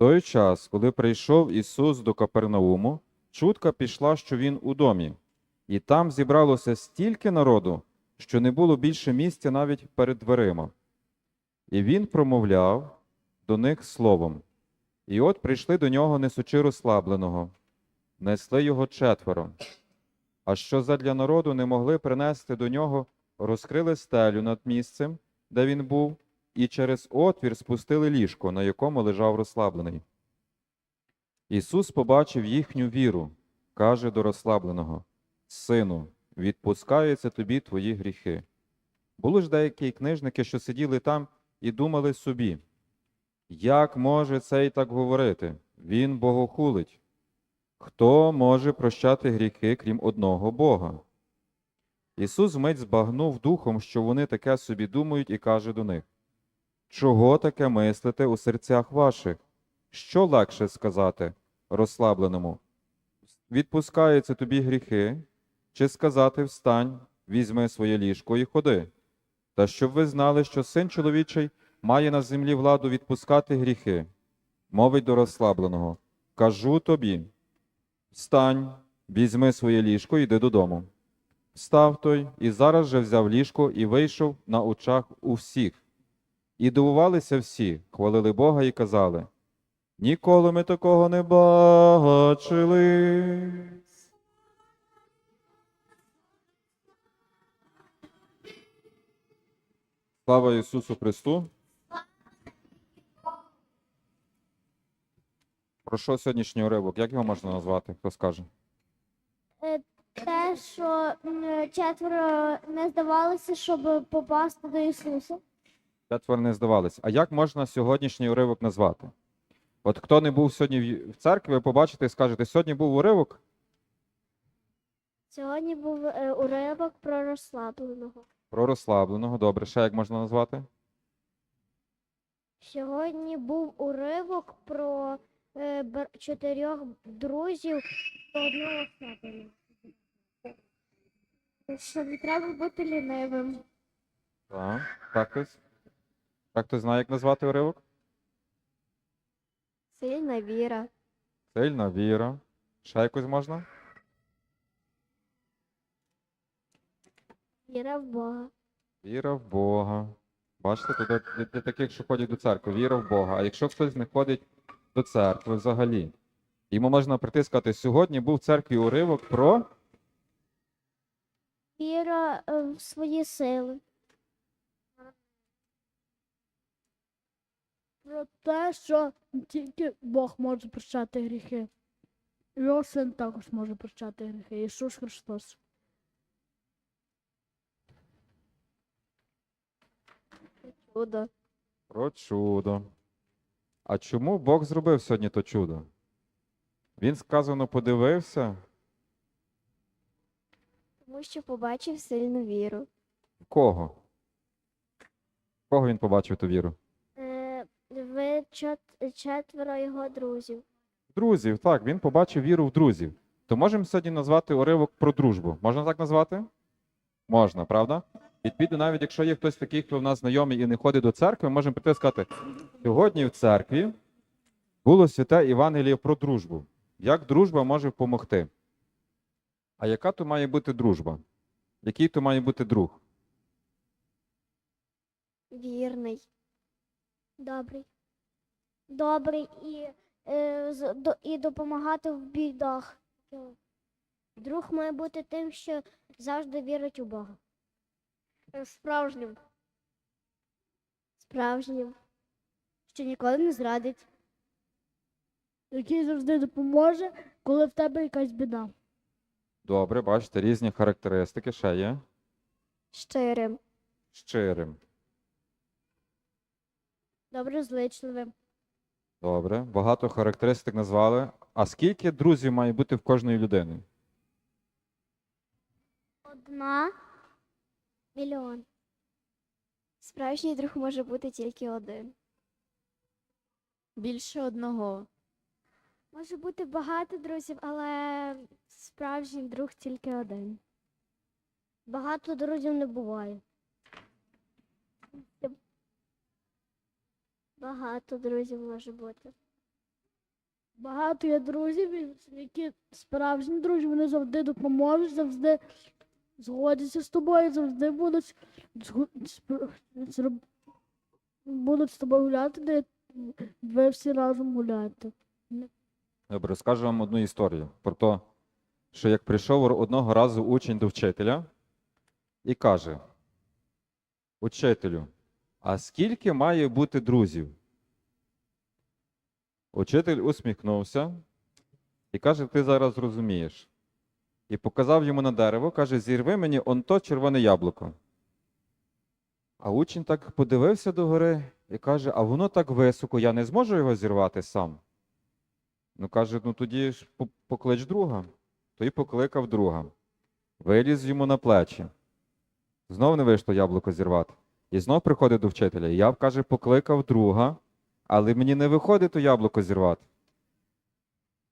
той час, коли прийшов Ісус до Капернауму, чутка пішла, що він у домі, і там зібралося стільки народу, що не було більше місця навіть перед дверима. І він промовляв до них словом. І от прийшли до нього несучи розслабленого, несли його четверо. А що задля народу не могли принести до нього, розкрили стелю над місцем, де він був, і через отвір спустили ліжко, на якому лежав розслаблений. Ісус побачив їхню віру, каже до розслабленого: Сину, відпускаються тобі твої гріхи. Були ж деякі книжники, що сиділи там і думали собі, як може цей так говорити? Він богохулить. Хто може прощати гріхи, крім одного Бога? Ісус вмить збагнув духом, що вони таке собі думають, і каже до них: Чого таке мислите у серцях ваших? Що легше сказати розслабленому? Відпускаються тобі гріхи, чи сказати встань, візьми своє ліжко і ходи. Та щоб ви знали, що син чоловічий має на землі владу відпускати гріхи, мовить до розслабленого: Кажу тобі, встань, візьми своє ліжко і йди додому. Встав той і зараз же взяв ліжко і вийшов на очах у всіх. І дивувалися всі, хвалили Бога і казали: Ніколи ми такого не бачили. Слава Ісусу Христу! Про що сьогоднішній уривок? Як його можна назвати? Хто скаже? Е, Те, що четверо не здавалося, щоб попасти до Ісуса. Четверо не здавалися. А як можна сьогоднішній уривок назвати? От хто не був сьогодні в- церкві, ви побачите і скажете, сьогодні був уривок Сьогодні був е, уривок про розслабленого. про розслабленого. Добре, ще як можна назвати? Сьогодні був уривок про е, бр- чотирьох друзів та одного розслабленого. Що не треба бути лінивим. Так. Так хтось? Так хтось знає, як назвати уривок? Сильна віра. Сильна віра. Ще якось можна? Віра в Бога. Віра в Бога. Бачите, тут для, таких, що ходять до церкви, віра в Бога. А якщо хтось не ходить до церкви взагалі, йому можна прийти і сказати, сьогодні був в церкві уривок про Віра е, в свої сили. Про те, що тільки Бог може прощати гріхи. Його син також може прощати гріхи. Ісус Христос. Чудо. Про чудо. А чому Бог зробив сьогодні то чудо? Він сказано подивився Тому що побачив сильну віру. кого? Кого він побачив ту віру? Четверо його друзів. Друзів, так, він побачив віру в друзів. То можемо сьогодні назвати уривок про дружбу. Можна так назвати? Можна, правда? Відповідно, навіть якщо є хтось такий, хто в нас знайомий і не ходить до церкви, ми можемо прийти і сказати: сьогодні в церкві було святе Євангеліє про дружбу. Як дружба може допомогти? А яка то має бути дружба? Який то має бути друг? Вірний. Добрий. Добрий і, е, до, і допомагати в бідах. Друг має бути тим, що завжди вірить у Бога. Справжнім. Справжнім. Що ніколи не зрадить. Який завжди допоможе, коли в тебе якась біда. Добре, бачите, різні характеристики ще є. Щирим. Щирим. Доброзичливим. Добре, багато характеристик назвали. А скільки друзів має бути в кожної людини? Одна. Мільйон. Справжній друг може бути тільки один. Більше одного. Може бути багато друзів, але справжній друг тільки один. Багато друзів не буває. Багато друзів може бути. Багато є друзів, які справжні друзі, вони завжди допоможуть, завжди згодяться з тобою, завжди будуть, будуть з тобою гуляти, де ви всі разом гуляєте. Добре, розкажу вам одну історію про те, що як прийшов одного разу учень до вчителя і каже: Учителю, а скільки має бути друзів? Учитель усміхнувся і каже: Ти зараз розумієш. І показав йому на дерево, каже: Зірви мені он то червоне яблуко. А учень так подивився догори і каже: А воно так високо, я не зможу його зірвати сам. Ну каже, ну тоді ж поклич друга. Той покликав друга. Виліз йому на плечі. Знов не вийшло яблуко зірвати. І знов приходить до вчителя. Я, каже, покликав друга, але мені не виходить то яблуко зірвати.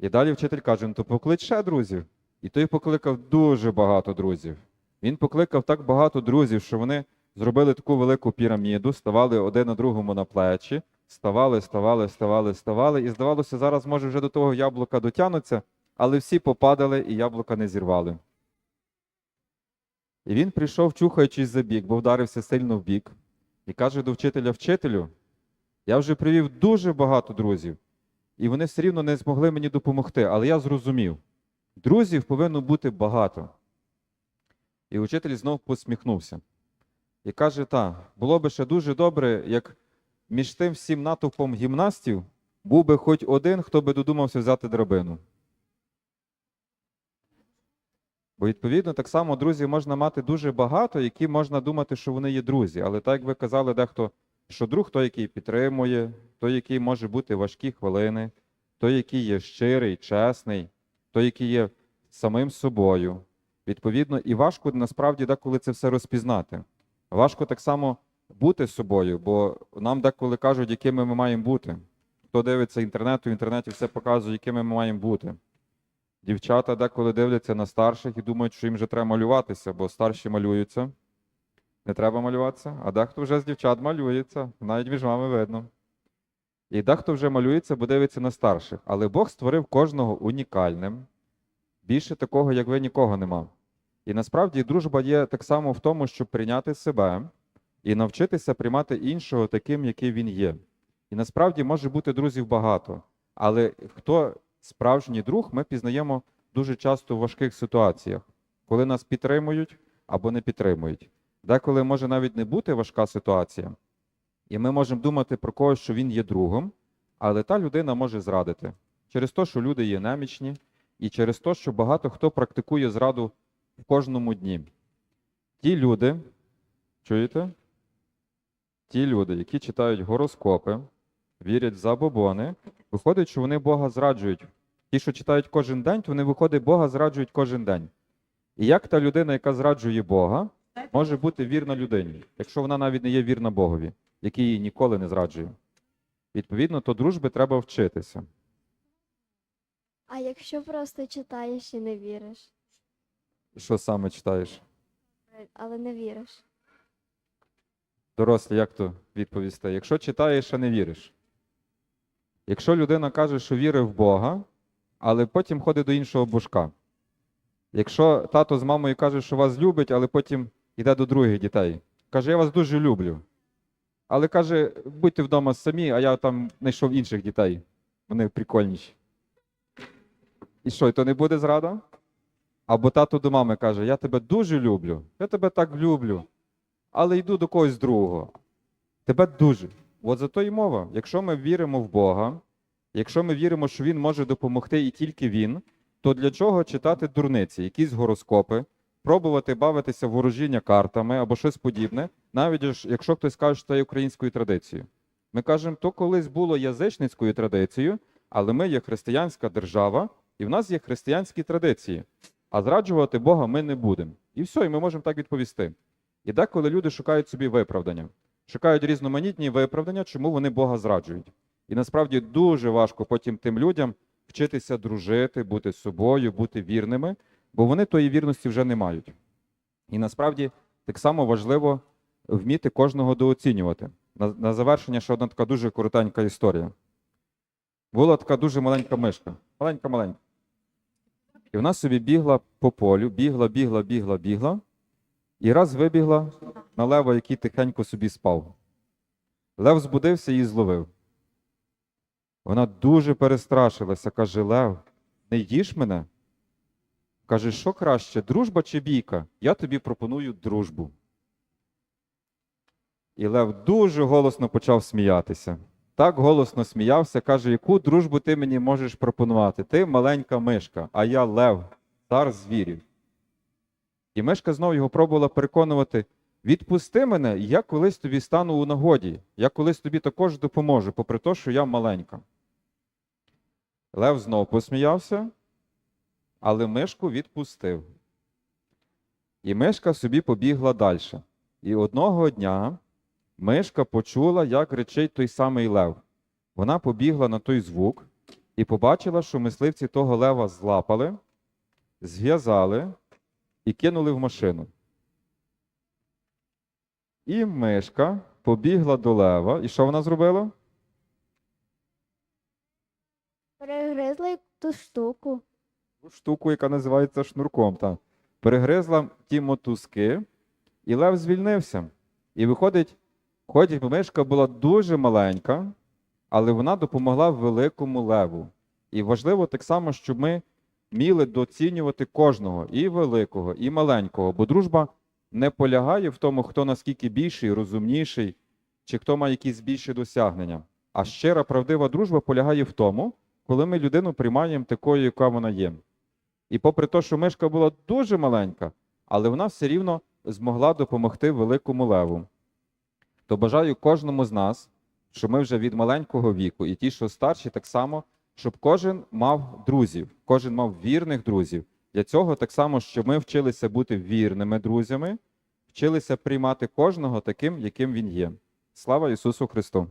І далі вчитель каже: ну то поклич ще друзів. І той покликав дуже багато друзів. Він покликав так багато друзів, що вони зробили таку велику піраміду, ставали один на другому на плечі, ставали, ставали, ставали, ставали, і здавалося, зараз може вже до того яблука дотягнуться, але всі попадали і яблука не зірвали. І він прийшов, чухаючись за бік, бо вдарився сильно в бік, і каже до вчителя: Вчителю, я вже привів дуже багато друзів, і вони все рівно не змогли мені допомогти, але я зрозумів, друзів повинно бути багато. І учитель знов посміхнувся. І каже: та, було би ще дуже добре, як між тим всім натовпом гімнастів був би хоч один, хто би додумався взяти драбину. Бо, відповідно, так само друзів можна мати дуже багато, які можна думати, що вони є друзі. Але так як ви казали, дехто, що друг той, який підтримує, той, який може бути важкі хвилини, той, який є щирий, чесний, той, який є самим собою. Відповідно, і важко насправді деколи це все розпізнати. Важко так само бути собою, бо нам деколи кажуть, якими ми маємо бути. Хто дивиться інтернет, в інтернеті все показує, якими ми маємо бути. Дівчата деколи дивляться на старших і думають, що їм вже треба малюватися, бо старші малюються. Не треба малюватися, а дехто вже з дівчат малюється, навіть між вами видно. І дехто вже малюється, бо дивиться на старших. Але Бог створив кожного унікальним. Більше такого, як ви, нікого нема. І насправді дружба є так само в тому, щоб прийняти себе і навчитися приймати іншого таким, який він є. І насправді може бути друзів багато, але хто справжній друг, ми пізнаємо дуже часто в важких ситуаціях, коли нас підтримують або не підтримують. Деколи може навіть не бути важка ситуація, і ми можемо думати про когось, що він є другом, але та людина може зрадити через те, що люди є немічні, і через те, що багато хто практикує зраду в кожному дні. Ті люди, чуєте? Ті люди, які читають гороскопи, вірять в забобони, виходить, що вони Бога зраджують. Ті, що читають кожен день, то вони виходить, Бога зраджують кожен день. І як та людина, яка зраджує Бога, може бути вірна людині, якщо вона навіть не є вірна Богові, який її ніколи не зраджує. Відповідно, то дружби треба вчитися. А якщо просто читаєш і не віриш, Що саме читаєш? але не віриш. Дорослі, як то відповісти? Якщо читаєш, а не віриш. Якщо людина каже, що вірить в Бога, але потім ходить до іншого божка. Якщо тато з мамою каже, що вас любить, але потім йде до других дітей. Каже, я вас дуже люблю. Але каже, будьте вдома самі, а я там знайшов інших дітей. Вони прикольніші. І що, і то не буде зрада? Або тато до мами каже, я тебе дуже люблю, я тебе так люблю але йду до когось другого. Тебе дуже. От за то й мова. Якщо ми віримо в Бога, якщо ми віримо, що Він може допомогти і тільки Він, то для чого читати дурниці, якісь гороскопи, пробувати бавитися ворожіння картами або щось подібне, навіть якщо хтось каже, що це є українською традицією. Ми кажемо, то колись було язичницькою традицією, але ми є християнська держава, і в нас є християнські традиції. А зраджувати Бога ми не будемо. І все, і ми можемо так відповісти. І деколи люди шукають собі виправдання, шукають різноманітні виправдання, чому вони Бога зраджують. І насправді дуже важко потім тим людям вчитися дружити, бути собою, бути вірними, бо вони тої вірності вже не мають. І насправді так само важливо вміти кожного дооцінювати. На, на завершення ще одна така дуже коротенька історія. була така дуже маленька мишка. Маленька, маленька. І вона собі бігла по полю, бігла, бігла, бігла, бігла. І раз вибігла на лева, який тихенько собі спав. Лев збудився і зловив. Вона дуже перестрашилася, каже: Лев, не їж мене? Каже, що краще, дружба чи бійка? Я тобі пропоную дружбу. І Лев дуже голосно почав сміятися. Так голосно сміявся, каже, яку дружбу ти мені можеш пропонувати? Ти маленька мишка, а я лев, цар звірів. І мишка знову його пробувала переконувати: відпусти мене, я колись тобі стану у нагоді, я колись тобі також допоможу, попри те, що я маленька. Лев знову посміявся, але мишку відпустив. І мишка собі побігла далі. І одного дня мишка почула, як речить той самий лев. Вона побігла на той звук і побачила, що мисливці того лева злапали, зв'язали і кинули в машину. І мишка побігла до лева. І що вона зробила? Перегризли ту штуку. Ту штуку, яка називається шнурком. Та. Перегризла ті мотузки, і лев звільнився. І виходить, хоч мишка була дуже маленька, але вона допомогла великому леву. І важливо так само, щоб ми вміли доцінювати кожного, і великого, і маленького, бо дружба не полягає в тому, хто наскільки більший, розумніший, чи хто має якісь більші досягнення. А щира правдива дружба полягає в тому, коли ми людину приймаємо такою, яка вона є. І попри те, що мишка була дуже маленька, але вона все рівно змогла допомогти великому леву. То бажаю кожному з нас, що ми вже від маленького віку, і ті, що старші, так само, щоб кожен мав друзів, кожен мав вірних друзів. Для цього так само, щоб ми вчилися бути вірними друзями, вчилися приймати кожного таким, яким він є. Слава Ісусу Христу!